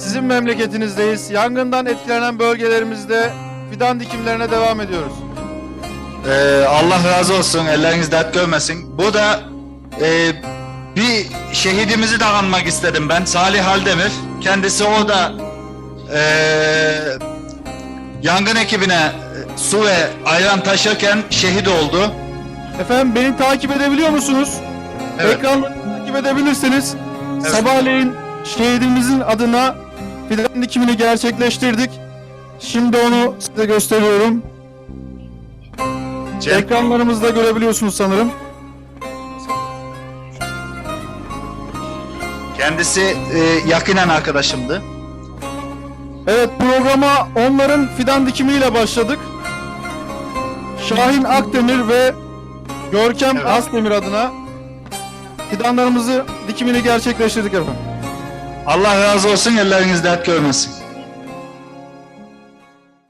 sizin memleketinizdeyiz. Yangından etkilenen bölgelerimizde fidan dikimlerine devam ediyoruz. Ee, Allah razı olsun, elleriniz dert görmesin. Bu da e, bir şehidimizi de anmak istedim ben. Salih Haldemir. Kendisi o da e, yangın ekibine e, su ve ayran taşırken şehit oldu. Efendim beni takip edebiliyor musunuz? Evet. Ekranları takip edebilirsiniz. Evet. Sabahleyin şehidimizin adına fidan dikimini gerçekleştirdik. Şimdi onu size gösteriyorum. Cem, Ekranlarımızda görebiliyorsunuz sanırım. kendisi e, yakinen arkadaşımdı. Evet programa onların fidan dikimiyle başladık. Şahin Akdemir ve Görkem Evet. Asdemir adına fidanlarımızı dikimini gerçekleştirdik efendim. Allah razı olsun, elleriniz dert görmesin.